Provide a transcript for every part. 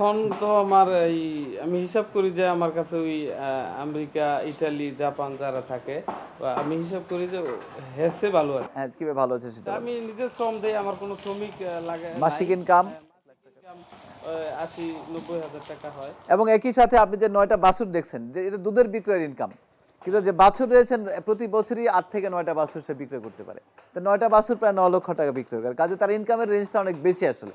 এখন তো আমার এই আমি হিসাব করি যে আমার কাছে ওই আমেরিকা ইটালি জাপান যারা থাকে আমি হিসাব করি যে হেসে ভালো আছে। হ্যাঁ কীভাবে ভালো আছে সেটা আমি নিজে শ্রম দেই আমার কোনো শ্রমিক লাগে মাসিক ইনকাম আহ, আশি নব্বই হাজার টাকা হয়। এবং একই সাথে আপনি যে নয়টা বাছুর দেখছেন যে এটা দুধের বিক্রয়ের ইনকাম কিন্তু যে বাছুর রয়েছেন প্রতি বছরই আট থেকে নয়টা বাছুর সে বিক্রয় করতে পারে। তো নয়টা বাছুর প্রায় ন লক্ষ টাকা বিক্রয় করে কাজে তার ইনকামের রেঞ্জটা অনেক বেশি আসলে।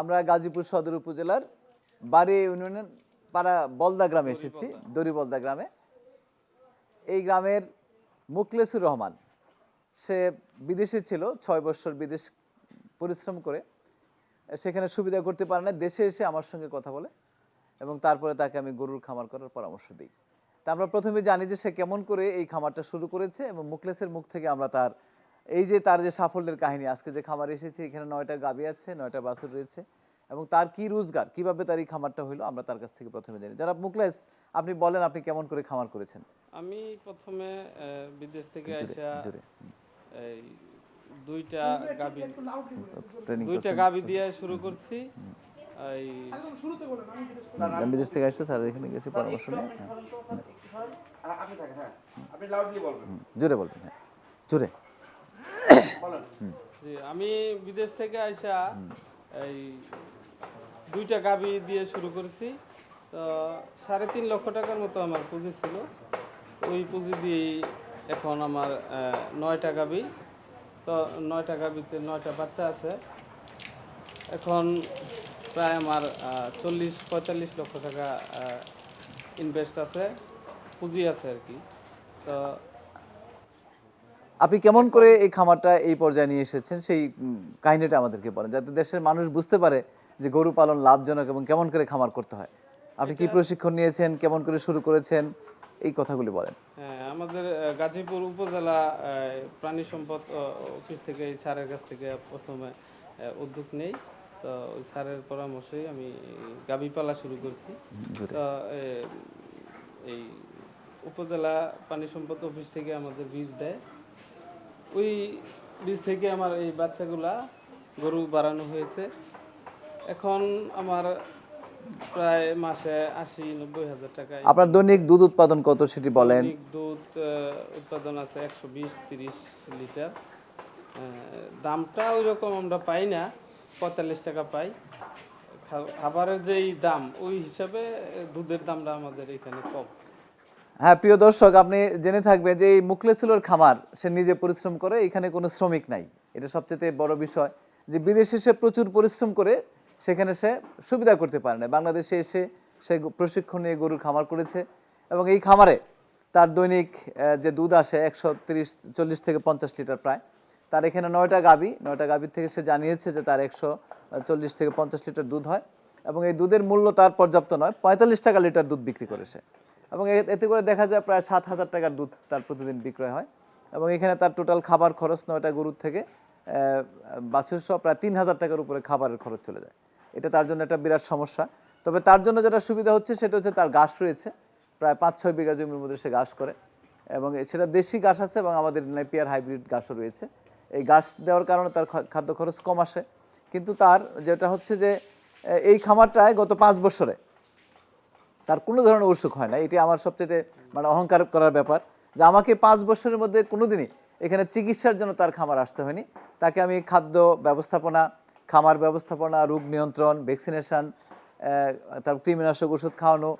আমরা গাজীপুর সদর উপজেলার বাড়ি ইউনিয়নের পাড়া বলদা গ্রামে এসেছি দড়ি বলদা গ্রামে। এই গ্রামের মুকলেসুর রহমান সে বিদেশে ছিল ছয় বছর বিদেশ পরিশ্রম করে। সেখানে সুবিধা করতে পারে না দেশে এসে আমার সঙ্গে কথা বলে এবং তারপরে তাকে আমি গরুর খামার করার পরামর্শ দিই। তা আমরা প্রথমে জানি যে সে কেমন করে এই খামারটা শুরু করেছে এবং মুকলেসের মুখ থেকে আমরা তার এই যে তার যে সাফল্যের কাহিনী আজকে যে খামার এসেছে এখানে নয়টা গাবি আছে নয়টা বাছুর রয়েছে এবং তার কি রোজগার কীভাবে তার এই খামারটা হইল আমরা তার কাছ থেকে প্রথমে জানি যারা মুকলেস আপনি বলেন আপনি কেমন করে খামার করেছেন? আমি প্রথমে বিদেশ থেকে আসা এই দুইটা গাবি দুইটা গাবি দিয়ে শুরু করছি। আমি বিদেশ থেকে আসছে স্যার এখানে গেছি পরামর্শ নিয়ে। হ্যাঁ। জোরে বলবেন হ্যাঁ। জোরে। জি আমি বিদেশ থেকে আইসা এই দুইটা গাবি দিয়ে শুরু করেছি। তো সাড়ে তিন লক্ষ টাকার মতো আমার পুঁজি ছিল। ওই পুঁজি দিয়েই এখন আমার নয়টা গাবি। তো নয়টা গাবিতে নয়টা বাচ্চা আছে। এখন প্রায় আমার চল্লিশ পঁয়তাল্লিশ লক্ষ টাকা ইনভেস্ট আছে পুঁজি আছে আর কি। তো আপনি কেমন করে এই খামারটা এই পর্যায়ে নিয়ে এসেছেন? সেই কাহিনীটা আমাদেরকে বলেন যাতে দেশের মানুষ বুঝতে পারে যে গরু পালন লাভজনক এবং কেমন করে খামার করতে হয়। আপনি কি প্রশিক্ষণ নিয়েছেন? কেমন করে শুরু করেছেন? এই কথাগুলি বলেন। হ্যাঁ আমাদের গাজীপুর উপজেলা প্রাণী সম্পদ অফিস থেকে এই স্যারের কাছ থেকে প্রথমে উদ্যোগ নেই। তো ওই স্যারের পরামর্শেই আমি গাবি পালা শুরু করছি। তো এই উপজেলা প্রাণী সম্পদ অফিস থেকে আমাদের বীজ দেয়। ওই বীজ থেকে আমার এই বাচ্চাগুলা গরু বাড়ানো হয়েছে। এখন আমার প্রায় মাসে আশি নব্বই হাজার টাকা আপনার দৈনিক দুধ উৎপাদন কত সেটি বলেন? দুধ উৎপাদন আছে একশো বিশ তিরিশ লিটার। দামটা ওই রকম আমরা পাই না পঁয়তাল্লিশ টাকা পাই। খাবারের যেই দাম ওই হিসাবে দুধের দামটা আমাদের এখানে কম। হ্যাঁ প্রিয় দর্শক, আপনি জেনে থাকবেন যে এই মুকলেসুলোর খামার, সে নিজে পরিশ্রম করে, এখানে কোনো শ্রমিক নাই। এটা সবচেয়ে বড় বিষয় যে বিদেশে সে প্রচুর পরিশ্রম করে, সেখানে সে সুবিধা করতে পারে না। বাংলাদেশে এসে সে প্রশিক্ষণ নিয়ে গরুর খামার করেছে এবং এই খামারে তার দৈনিক যে দুধ আসে একশো তিরিশ, চল্লিশ থেকে পঞ্চাশ লিটার প্রায়, তার এখানে নয়টা গাবি, নয়টা গাবির থেকে সে জানিয়েছে যে তার একশো চল্লিশ থেকে পঞ্চাশ লিটার দুধ হয় এবং এই দুধের মূল্য তার পর্যাপ্ত নয়, পঁয়তাল্লিশ টাকা লিটার দুধ বিক্রি করে সে। এবং এতে করে দেখা যায় প্রায় সাত হাজার টাকার দুধ তার প্রতিদিন বিক্রয় হয়। এবং এখানে তার টোটাল খাবার খরচ নয়টা গরুর থেকে বাছুর সহ প্রায় তিন হাজার টাকার উপরে খাবারের খরচ চলে যায়। এটা তার জন্য একটা বিরাট সমস্যা। তবে তার জন্য যেটা সুবিধা হচ্ছে সেটা হচ্ছে তার ঘাস রয়েছে। প্রায় পাঁচ ছয় বিঘা জমির মধ্যে সে ঘাস করে। এবং সেটা দেশি ঘাস আছে এবং আমাদের নেপিয়ার হাইব্রিড ঘাসও রয়েছে। এই ঘাস দেওয়ার কারণে তার খাদ্য খরচ কম আসে। কিন্তু তার যেটা হচ্ছে যে এই খামারটায় গত পাঁচ বছরে তার কোনো ধরনের অসুখ হয় না। এটি আমার সবচেয়ে মানে অহংকার করার ব্যাপার যে আমাকে পাঁচ বছরের মধ্যে কোনোদিনই এখানে চিকিৎসার জন্য তার খামার আসতে হয়নি। তাকে আমি খাদ্য ব্যবস্থাপনা, খামার ব্যবস্থাপনা, রোগ নিয়ন্ত্রণ ভ্যাকসিনেশন তার কৃমিনাশক ওষুধ খাওয়ানো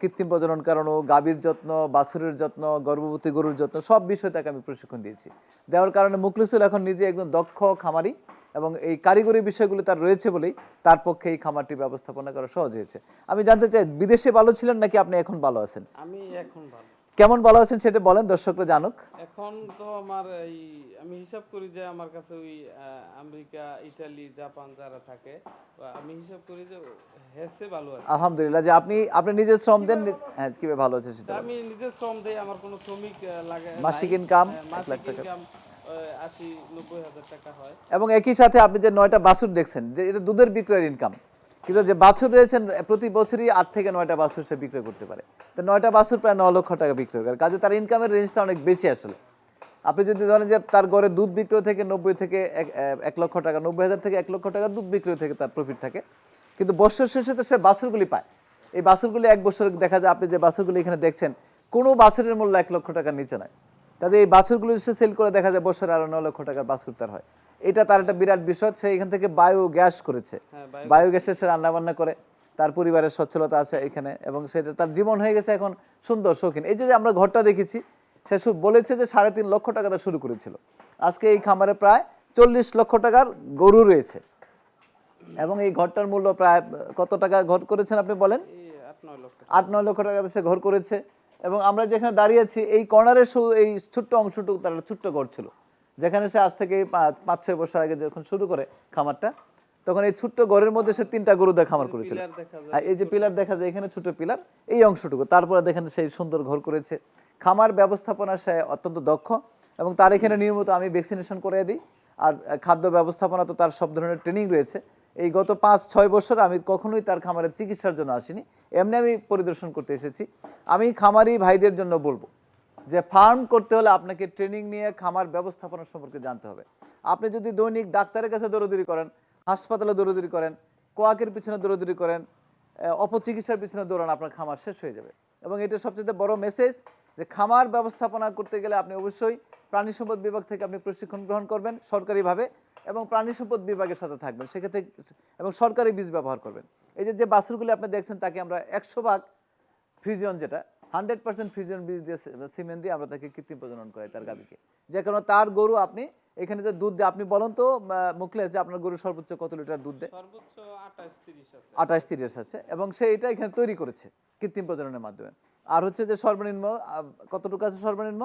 কৃত্রিম প্রজনন করানো, গাভীর যত্ন, বাছুরের যত্ন, গর্ভবতী গরুর যত্ন, সব বিষয়ে তাকে আমি প্রশিক্ষণ দিয়েছি। দেওয়ার কারণে মুখলিসুল এখন নিজে একদম দক্ষ খামারি। এবং এই কারিগরি বিষয়গুলি তার রয়েছে বলেই তার পক্ষে এই খামারটি ব্যবস্থাপনা করা সহজ হয়েছে। আমি জানতে চাই বিদেশে ভালো ছিলেন নাকি আপনি এখন ভালো আছেন? আমি এখন ভালো। কেমন ভালো আছেন সেটা বলেন দর্শকরা জানুক। এখন তো আমার এই আমি হিসাব করি যে আমার কাছে ওই আমেরিকা ইটালি জাপান যারা থাকে আমি হিসাব করি যে হেসে ভালো আছে। আলহামদুলিল্লাহ যে আপনি আপনি নিজে শ্রম দেন হ্যাঁ কীভাবে ভালো আছে সেটা আমি নিজে শ্রম দেই আমার কোনো শ্রমিক লাগে মাসিক income হ্যাঁ, এক লাখ টাকা। এবং একই সাথে আপনি যে নয়টা বাছুর দেখছেন, যে এটা দুধের বিক্রয়ের ইনকাম কিন্তু যে বাছুর রয়েছেন, প্রতি বছরই আট থেকে নয়টা বাছুর সে বিক্রয় করতে পারে। তো নয়টা বাছুর প্রায় ন লক্ষ টাকা বিক্রয় করে, কাজে তার ইনকামের রেঞ্জটা অনেক বেশি আসলে। আপনি যদি ধরেন যে তার ঘরে দুধ বিক্রয় থেকে নব্বই থেকে এক লক্ষ টাকা, নব্বই হাজার থেকে এক লক্ষ টাকা দুধ বিক্রয় থেকে তার প্রফিট থাকে। কিন্তু বছর শেষে তো সে বাছুরগুলি পায়। এই বাছুরগুলি এক বছর দেখা যায়, আপনি যে বাছুরগুলি এখানে দেখছেন, কোনো বাছুরের মূল্য এক লক্ষ টাকার নিচে নয়। কাজে এই বাছুরগুলো সে সেল করে দেখা যায় বছরে আরও ন লক্ষ টাকার বাছুর তার হয়। এটা তার একটা বিরাট বিষয় সে এখান থেকে বায়ো গ্যাস করেছে bio- বায়োগ্যাসে সে রান্না বান্না করে তার পরিবারের সচ্ছলতা আছে এখানে এবং সেটা তার জীবন হয়ে গেছে এখন সুন্দর শৌখিন। এই যে আমরা ঘরটা দেখেছি সে বলেছে যে সাড়ে তিন লক্ষ টাকা তার শুরু করেছিল। আজকে এই খামারে প্রায় চল্লিশ লক্ষ টাকার গরু রয়েছে। এবং এই ঘরটার মূল্য প্রায় কত টাকা ঘর করেছেন আপনি বলেন? আট নয় লক্ষ। টাকা সে ঘর করেছে। এবং আমরা যেখানে দাঁড়িয়ে আছি এই কর্নারের এই ছোট্ট অংশটুকু তার ছোট্ট ঘর ছিল যেখানে সে আজ থেকে পাঁচ ছয় বছর আগে যখন শুরু করে খামারটা তখন এই ছোট্ট ঘরের মধ্যে সে তিনটা গরু দিয়ে খামার করেছিল। দেখা আর এই যে পিলার দেখা যায় এখানে ছোট পিলার এই অংশটুকু। তারপরে দেখেন সেই সুন্দর ঘর করেছে। খামার ব্যবস্থাপনা সে অত্যন্ত দক্ষ এবং তার এখানে নিয়মিত আমি ভ্যাকসিনেশন করে দিই। আর খাদ্য ব্যবস্থাপনা তো তার সব ধরনের ট্রেনিং রয়েছে। এই গত পাঁচ, ছয় বছর আমি কখনোই তার খামারের চিকিৎসার জন্য আসিনি। এমনি আমি পরিদর্শন করতে এসেছি। আমি খামারি ভাইদের জন্য বলব যে ফার্ম করতে হলে আপনাকে ট্রেনিং নিয়ে খামার ব্যবস্থাপনা সম্পর্কে জানতে হবে। আপনি যদি দৈনিক ডাক্তারের কাছে দৌড়দৌড়ি করেন, হাসপাতালে দৌড়দৌড়ি করেন, কোয়াকের পিছনে দৌড়দৌড়ি করেন অপচিকিৎসার পিছনে দৌড়ান, আপনার খামার শেষ হয়ে যাবে। এবং এটা সবচেয়ে বড় মেসেজ যে খামার ব্যবস্থাপনা করতে গেলে আপনি অবশ্যই প্রাণী সম্পদ বিভাগ থেকে আপনি প্রশিক্ষণ গ্রহণ করবেন সরকারিভাবে। এবং প্রাণী সম্পদ বিভাগের সাথে থাকবেন। সেক্ষেত্রে এবং সরকারি বীজ ব্যবহার করবেন। এই যে যে বাছুরগুলি আপনি দেখছেন তাকে আমরা একশো ভাগ ফ্রিজিয়ন যেটা হান্ড্রেড পার্সেন্ট ফ্রিজিয়ন বীজ দিয়ে সিমেন্ট দিয়ে আমরা তাকে কৃত্রিম প্রজনন করাই তার গাবিকে যে কারণে তার গরু আপনি এখানে যে দুধ দেয় আপনি বলুন তো আহ, মুখলেস যে আপনার গরু সর্বোচ্চ কত লিটার দুধ দেয়? সর্বোচ্চ আঠাশ তিরিশ আছে। এবং সে এটা এখানে তৈরি করেছে কৃত্রিম প্রজননের মাধ্যমে। আর হচ্ছে যে সর্বনিম্ন কতটুকু আছে সর্বনিম্ন?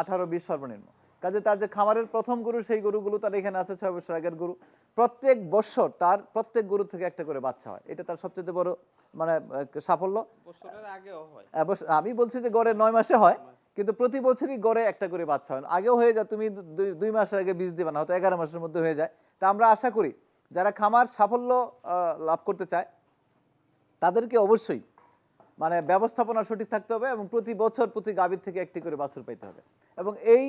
আঠারো বিশ সর্বনিম্ন। কাজে তার যে খামারের প্রথম গরু সেই গরুগুলো তার এখানে আছে ছয় বছর আগের গরু। প্রত্যেক বছর তার প্রত্যেক গরু থেকে একটা করে বাচ্চা হয়। এটা তার সবচেয়ে বড় মানে সাফল্য। আমি বলছি যে গড়ে নয় মাসে হয় কিন্তু প্রতি বছরই গড়ে একটা করে বাচ্চা হয়। আগেও হয়ে যায় তুমি দুই- মাসের আগে বীজ দেবে না হয়তো এগারো মাসের মধ্যে হয়ে যায়। তা আমরা আশা করি যারা খামার সাফল্য লাভ করতে চায় তাদেরকে অবশ্যই মানে ব্যবস্থাপনা সঠিক থাকতে হবে এবং প্রতি বছর প্রতি গাভীর থেকে একটি করে বাছুর পাইতে হবে। এবং এই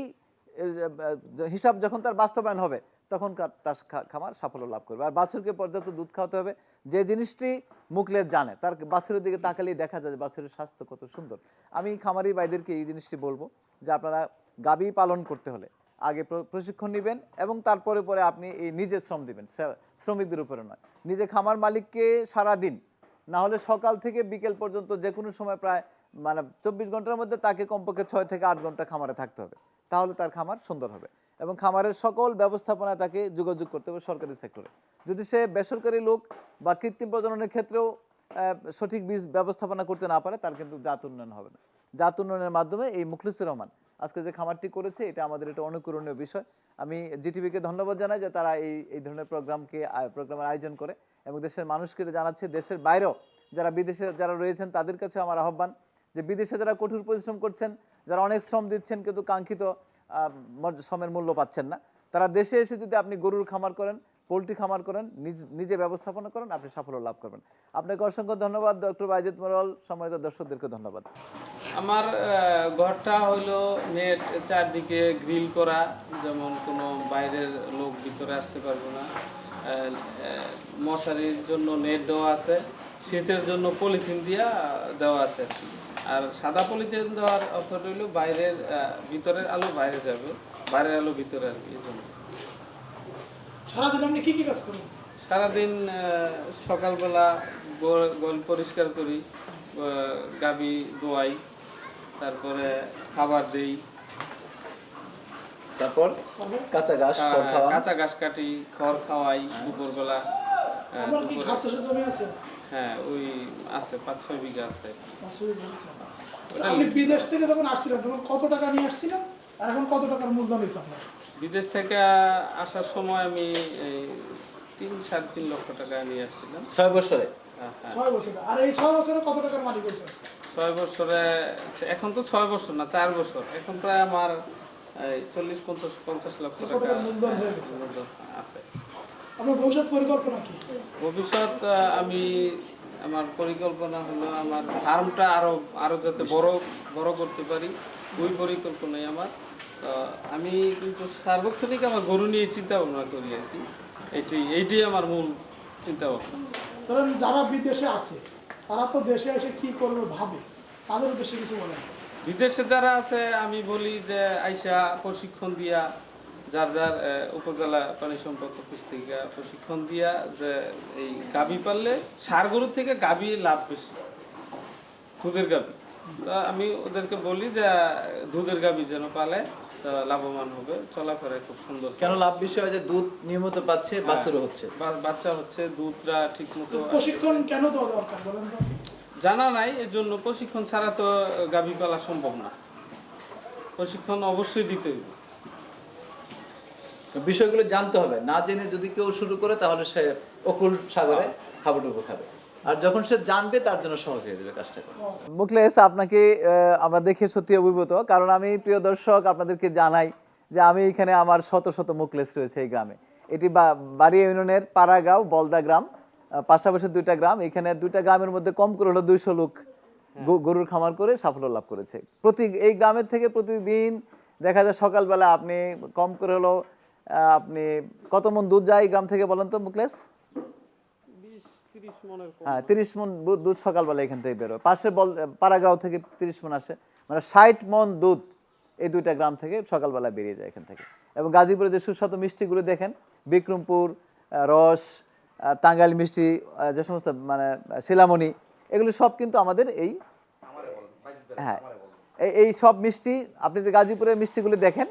হিসাব যখন তার বাস্তবায়ন হবে, তখন তার খামার সাফল্য লাভ করবে। আর বাছুরকে পর্যাপ্ত দুধ খাওয়াতে হবে। যে জিনিসটি মুখলের জানে, তার বাছুরের দিকে তাকালেই দেখা যায় বাছুরের স্বাস্থ্য কত সুন্দর। আমি খামারি ভাইদেরকে এই জিনিসটি বলব যে আপনারা গাভী পালন করতে হলে আগে প্র- প্রশিক্ষণ নেবেন এবং তারপরে পরে আপনি এই নিজে শ্রম দিবেন। শ্রমিকদের উপরে নয়। নিজে খামার মালিককে সারা দিন, না হলে সকাল থেকে বিকেল পর্যন্ত যে কোনো সময় প্রায় মানে চব্বিশ ঘণ্টার মধ্যে তাকে কমপক্ষে ছয় থেকে আট ঘণ্টা খামারে থাকতে হবে। তাহলে তার খামার সুন্দর হবে এবং খামারের সকল ব্যবস্থাপনা তাকে যোগাযোগ করতে হবে সরকারি সেক্টরে যদি সে বেসরকারি লোক বা কৃত্রিম প্রজননের ক্ষেত্রেও সঠিক বীজ ব্যবস্থাপনা করতে না পারে, তার কিন্তু জাত উন্নয়ন হবে না। জাত উন্নয়নের মাধ্যমে এই মুখলিসুর রহমান আজকে যে খামারটি করেছে, এটা আমাদের এটা অনুকরণীয় বিষয়। আমি জিটিভিকে ধন্যবাদ জানাই যে তারা এই এই ধরনের প্রোগ্রামকে প্রোগ্রামের আয়োজন করে এবং দেশের মানুষকে জানাচ্ছে। দেশের বাইরেও যারা বিদেশে, যারা রয়েছেন, তাদের কাছে আমার আহ্বান যে বিদেশে যারা কঠোর পরিশ্রম করছেন যারা অনেক শ্রম দিচ্ছেন কিন্তু কাঙ্ক্ষিত শ্রমের মূল্য পাচ্ছেন না, তারা দেশে এসে যদি আপনি গরুর খামার করেন, পোলট্রি খামার করেন, নিজ- ব্যবস্থাপনা করেন, আপনি সাফল্য লাভ করবেন। আপনাকে অসংখ্য ধন্যবাদ, ডক্টর বাইজুদ মোরাল, সম্মানিত দর্শকদেরকে ধন্যবাদ। আমার ঘরটা হইল নেট চারদিকে গ্রিল করা, যেমন কোনো বাইরের লোক ভিতরে আসতে পারবে না। মশারির জন্য নেট দেওয়া আছে, শীতের জন্য পলিথিন দিয়া দেওয়া আছে আর সাদা পলিথিন দেওয়ার অর্থটা হইল বাইরের ভিতরের আলো বাইরে যাবে। বাইরের আলো ভিতরে আর কি সারাদিন আপনি কি কি কাজ করেন? সারাদিন সকালবেলা গোল- গোল পরিষ্কার করি গাবি দোয়াই তারপরে খাবার দেই। তারপর কাঁচা ঘাস খাওয়ান। কাঁচা ঘাস কাটি খড় খাওয়াই দুপুরবেলা দুপুরে। হ্যাঁ ওই আছে পাঁচ ছয় বিঘা আছে। আপনি বিদেশ থেকে যখন আসছিলেন তখন কত টাকা নিয়ে আসছিলেন? আর এখন কত টাকার মূলধন হয়েছে আপনার? বিদেশ থেকে আসার সময় আমি এই তিন সাড়ে তিন লক্ষ টাকা নিয়ে আসছিলাম। ছয় বছরে? হ্যাঁ, হ্যাঁ। ছয় বছরে। আর এই ছয় বছরে কত টাকার মালিক হয়েছে? ছয় বছরে এখন তো ছয় বছর না চার বছর। এখন প্রায় আমার এই চল্লিশ পঞ্চাশ পঞ্চাশ লক্ষ টাকা টাকার মূলধন হয়ে গেছে। আছে। আপনার ভবিষ্যৎ পরিকল্পনা কি? ভবিষ্যৎ আমি আমার পরিকল্পনা হলো আমার ফার্মটা আরও আরও যাতে বড় বড় করতে পারি। ওই পরিকল্পনাই আমার। আমি কিন্তু সার্বক্ষণিক আমার গরু নিয়ে চিন্তা ভাবনা করি আর কি। এটি এইটাই আমার মূল চিন্তা ভাবনা ধরেন যারা বিদেশে আছে তারা তো দেশে এসে কি করবে ভাবে? তাদের উদ্দেশ্যে কিছু বলেন। বিদেশে যারা আছে আমি বলি যে আইসা প্রশিক্ষণ দিয়া যার যার উপজেলা প্রাণী সম্পদ অফিস থেকে প্রশিক্ষণ দিয়া যে এই গাবি পাললে সার গরুর থেকে গাবি লাভ বেশি দুধের গাবি তা আমি ওদেরকে বলি যে দুধের গাবি যেন পালে লাভবান হবে। চলাফেরায় খুব সুন্দর। কেন লাভ বিষয় যে দুধ নিয়মিত পাচ্ছে বাছুরও হচ্ছে? বা- বাচ্চা হচ্ছে দুধটা ঠিক মতো প্রশিক্ষণ কেন দেওয়া দরকার বলেন জানা নাই এর জন্য প্রশিক্ষণ ছাড়া তো গাবি পালা সম্ভব না। প্রশিক্ষণ অবশ্যই দিতে হবে বিষয়গুলো জানতে হবে। না জেনে যদি কেউ শুরু করে তাহলে সে অকুল সাগরে হাবুডুবু খাবে। আর যখন সে জানবে তার জন্য সহজ হয়ে যাবে কাজটা মুখলেস আপনাকে আমরা দেখে সত্যি অভিভূত কারণ আমি প্রিয় দর্শক আপনাদেরকে জানাই যে আমি এখানে আমার শত শত মুখলেস রয়েছে এই গ্রামে। এটি বা- বাড়িয়া ইউনিয়নের পাড়াগাঁও বলদা গ্রাম। পাশাপাশি দুইটা গ্রাম। এখানে দুইটা গ্রামের মধ্যে কম করে হলো দুইশো লোক গরুর খামার করে সাফল্য লাভ করেছে। প্রতি এই গ্রামের থেকে প্রতিদিন দেখা যায় সকালবেলা আপনি কম করে হলো আপনি কত মন দুধ যায় গ্রাম থেকে বলেন তো মুকলেশ? তিরিশ হ্যাঁ তিরিশ মন দুধ সকালবেলা এখান থেকে বেরোয়। পাশে বল পাড়াগাঁও থেকে তিরিশ মন আসে। মানে ষাট মন দুধ এই দুইটা গ্রাম থেকে সকালবেলা বেরিয়ে যায় এখান থেকে। এবং গাজীপুরে যে সুস্বাদু মিষ্টিগুলো দেখেন বিক্রমপুর রস টাঙ্গাইল মিষ্টি যে সমস্ত মানে শিলামণি এগুলো সব কিন্তু আমাদের এই হ্যাঁ এই এই সব মিষ্টি আপনি যে গাজীপুরের মিষ্টিগুলো দেখেন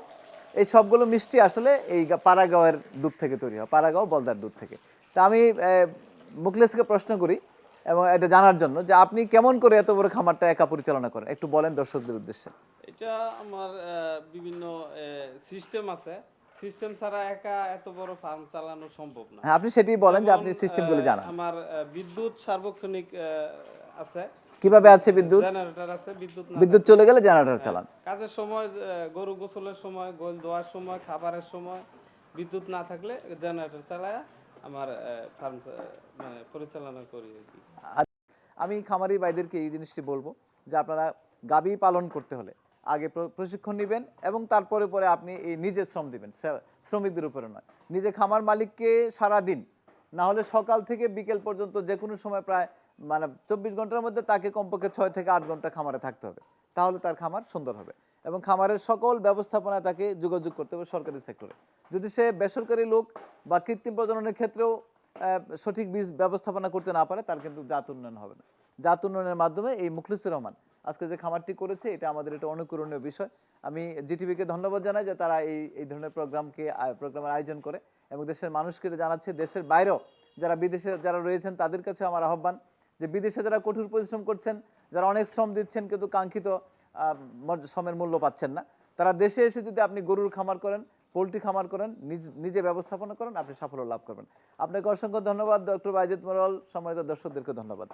এই সবগুলো মিষ্টি আসলে এই পাড়াগাঁওয়ের দুধ থেকে তৈরি হয় পাড়াগাঁও বলদার দুধ থেকে। তা আমি মুখলেসকে প্রশ্ন করি এবং এটা জানার জন্য যে আপনি কেমন করে এত বড় খামারটা একা পরিচালনা করেন? একটু বলেন দর্শকদের উদ্দেশ্যে। এটা আমার বিভিন্ন সিস্টেম আছে। সিস্টেম ছাড়া একা এত বড় ফার্ম চালানো সম্ভব না। হ্যাঁ আপনি সেটাই বলেন যে আপনি সিস্টেমগুলো জানান। আমার বিদ্যুৎ সার্বক্ষণিক আছে। কীভাবে আছে বিদ্যুৎ? জেনারেটর আছে বিদ্যুৎ না বিদ্যুৎ চলে গেলে জেনারেটর চালান। কাজের সময় গরু গোসলের সময় গোল ধোয়ার সময় খাবারের সময় বিদ্যুৎ না থাকলে জেনারেটর চালায় আমার ফার্ম মানে পরিচালনা করি আর আমি খামারি ভাইদেরকে এই জিনিসটি বলব যে আপনারা গাবি পালন করতে হলে আগে প্র- প্রশিক্ষণ নেবেন এবং তারপরে পরে আপনি এই নিজে শ্রম দিবেন। শ্রমিকদের উপরে নয়। নিজে খামার মালিককে সারা দিন না হলে সকাল থেকে বিকেল পর্যন্ত যে কোনো সময় প্রায় মানে চব্বিশ ঘণ্টার মধ্যে তাকে কমপক্ষে ছয় থেকে আট ঘণ্টা খামারে থাকতে হবে। তাহলে তার খামার সুন্দর হবে এবং খামারের সকল ব্যবস্থাপনায় তাকে যোগাযোগ করতে হবে সরকারি সেক্টরে। যদি সে বেসরকারি লোক বা কৃত্রিম প্রজননের ক্ষেত্রেও সঠিক বীজ ব্যবস্থাপনা করতে না পারে, তার কিন্তু জাত উন্নয়ন হবে না। জাত উন্নয়নের মাধ্যমে এই মুখলিসুর রহমান আজকে যে খামারটি করেছে, এটা আমাদের এটা অনুকরণীয় বিষয়। আমি জিটিভিকে ধন্যবাদ জানাই যে তারা এই এই ধরনের প্রোগ্রামকে প্রোগ্রামের আয়োজন করে এবং দেশের মানুষকে জানাচ্ছে। দেশের বাইরেও যারা বিদেশে যারা রয়েছেন, তাদের কাছে আমার আহ্বান। যে বিদেশে যারা কঠোর পরিশ্রম করছেন, যারা অনেক শ্রম দিচ্ছেন কিন্তু কাঙ্ক্ষিত শ্রমের মূল্য পাচ্ছেন না, তারা দেশে এসে যদি আপনি গরুর খামার করেন, পোলট্রি খামার করেন, নিজ- ব্যবস্থাপনা করেন, আপনি সাফল্য লাভ করবেন। আপনাকে অসংখ্য ধন্যবাদ ডক্টর বাইজেদ মোরাল। সম্মানিত দর্শকদেরকে ধন্যবাদ।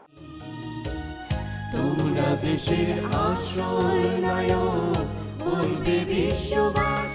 তোমরা দেশের আশ্রয় নায়ক, বলবে বিশ্ববাসী।